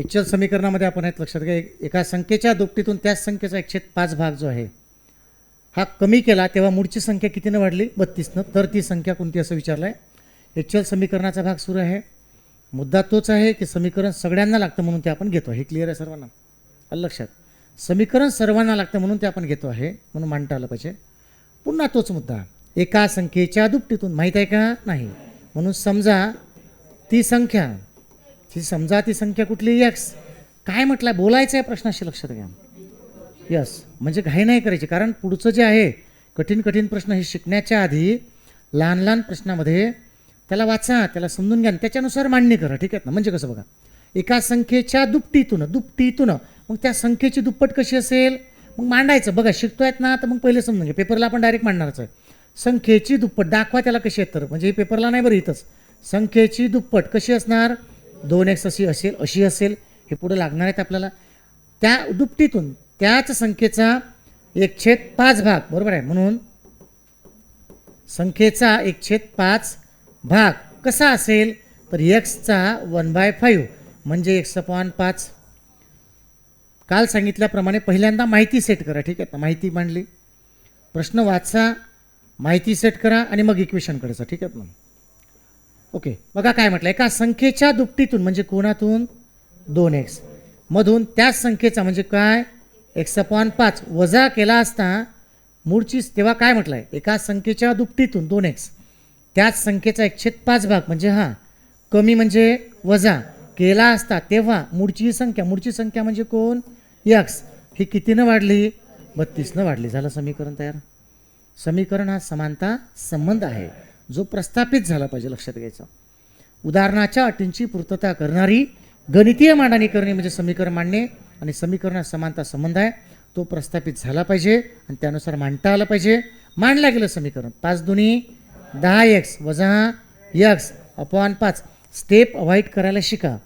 Actual समीकरणामध्ये आपण आहेत लक्षात घ्या एका संख्येच्या दुपटीतून त्याच संख्येचा एकशे पाच भाग जो आहे हा कमी केला तेव्हा मूळची संख्या कितीनं वाढली? बत्तीसनं. तर ती संख्या कोणती असं विचारलं आहे एक्चुअल समीकरणाचा भाग सुरू आहे. मुद्दा तोच आहे की समीकरण सगळ्यांना लागतं म्हणून ते आपण घेतो. हे क्लिअर आहे सर्वांना? आलं लक्षात? समीकरण सर्वांना लागतं म्हणून ते आपण घेतो आहे म्हणून मांडता आलं पाहिजे. पुन्हा तोच मुद्दा. एका संख्येच्या दुपटीतून माहीत आहे का? नाही. म्हणून समजा ती संख्या ती समजा ती संख्या कुठली? एक्स काय म्हटलं बोलायचं आहे प्रश्नाशी लक्षात घ्या. यस म्हणजे घाई नाही करायची. कारण पुढचं जे आहे कठीण कठीण प्रश्न हे शिकण्याच्या आधी लहान लहान प्रश्नामध्ये त्याला वाचा त्याला समजून घ्या आणि त्याच्यानुसार मांडणी करा. ठीक आहे? ना म्हणजे कसं बघा? एका संख्येच्या दुपटीतून दुपटीतून मग त्या संख्येची दुप्पट कशी असेल? मग मांडायचं. बघा शिकतोयत ना तर मग पहिले समजून घ्या. पेपरला आपण डायरेक्ट मांडणारच आहे. संख्येची दुप्पट. दाखवा त्याला कशी आहेत तर. म्हणजे हे पेपरला नाही बरं इथंच. संख्येची दुप्पट कशी असणार? दोन एक्स अशी असेल अशी असेल हे पुढं लागणार आहेत आपल्याला. त्या दुपटीतून त्याच संख्येचा एक छेद पाच भाग बरोबर आहे? म्हणून संख्येचा एक छेद पाच भाग कसा असेल? तर एक्सचा वन बाय फाईव्ह म्हणजे एक्स अपॉन पाच. काल सांगितल्याप्रमाणे पहिल्यांदा माहिती सेट करा ठीक आहे? ना माहिती मांडली. प्रश्न वाचा माहिती सेट करा आणि मग इक्वेशन करायचं ठीक आहे? ना ओके. बघा काय म्हटलं एका संख्येच्या दुपटीतून म्हणजे कोणातून दोन एक्स मधून त्याच संख्येचा म्हणजे काय? एक्स अपॉन पाच. वजा केला असता मूळची तेव्हा काय म्हटलं आहे एका संख्येच्या दुपटीतून दोन एक्स त्याच संख्येचा एकशे पाच भाग म्हणजे हा. कमी म्हणजे वजा. केला असता तेव्हा मूळची संख्या. मूळची संख्या म्हणजे कोण? यक्स ही कितीनं वाढली? बत्तीसनं वाढली. झालं समीकरण तयार? समीकरण हा समानता संबंध आहे. जो प्रस्थापित झाला पाहिजे लक्षात घ्यायचा. उदाहरणाच्या अटींची पूर्तता करणारी गणितीय मांडणी करणे म्हणजे समीकरण मांडणे आणि समीकरणात समानता संबंध आहे तो प्रस्थापित झाला पाहिजे आणि त्यानुसार मांडता आलं पाहिजे. मांडलं गेलं समीकरण. पाच दुनी दहा एक्स वजा यक्स अपॉन पाच. स्टेप अवॉइड करायला शिका.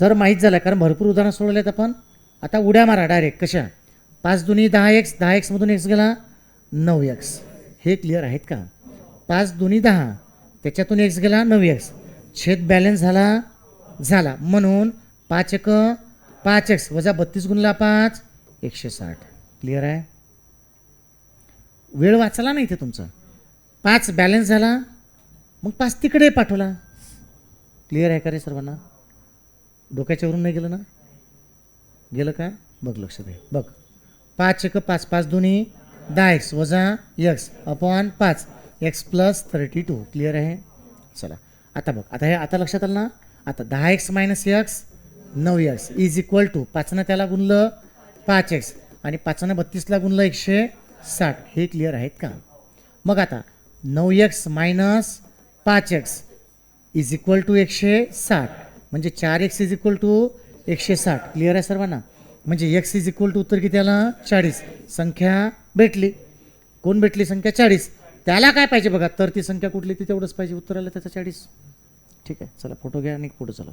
जर माहीत झालं कारण भरपूर उदाहरणं सोडवलेत आपण. आता उड्या मारा डायरेक्ट. कशा? पाच दुनी दहा एक्स दहा एक्समधून एक्स गेला नऊ एक्स हे क्लिअर आहेत का? पाच दोन्ही दहा. त्याच्यातून एक्स गेला नऊ एक्स छेद बॅलन्स झाला झाला. म्हणून पाच एक पाच एक्स वजा बत्तीस गुणला पाच एकशे साठ. क्लिअर आहे? वेळ वाचला नाही इथे तुमचा. पाच बॅलन्स झाला मग पाच तिकडे पाठवला. क्लिअर आहे का रे सर्वांना? डोक्याच्यावरून नाही गेलं ना? गेलं का? बघ लक्ष दे बघ. पाच एक पाच पाच दोन्ही. दहा एक्स वजा एक्स अपॉन पाच. X plus thirty two clear आहे? चला. आता बघ. आता हे आता लक्षात आलं ना? आता दहा एक्स मायनस एक्स नऊ एक्स इज इक्वल टू पाचनं त्याला गुणलं पाच एक्स आणि पाचनं बत्तीसला गुणलं एकशे साठ. हे क्लिअर आहेत का? मग आता नऊ एक्स मायनस पाच एक्स इज इक्वल टू एकशे साठ. म्हणजे चार एक्स इज इक्वल टू एकशे साठ. क्लिअर आहे सर्वांना? म्हणजे एक्स इज इक्वल टू उत्तर किती आलं? चाळीस. संख्या भेटली. कोण भेटली? संख्या चाळीस. त्याला काय पाहिजे बघा? तर ती संख्या कुठली? ती तेवढंच पाहिजे. उत्तर आलं त्याचं चाळीस. ठीक आहे चला फोटो घ्या आणि पुढं चला.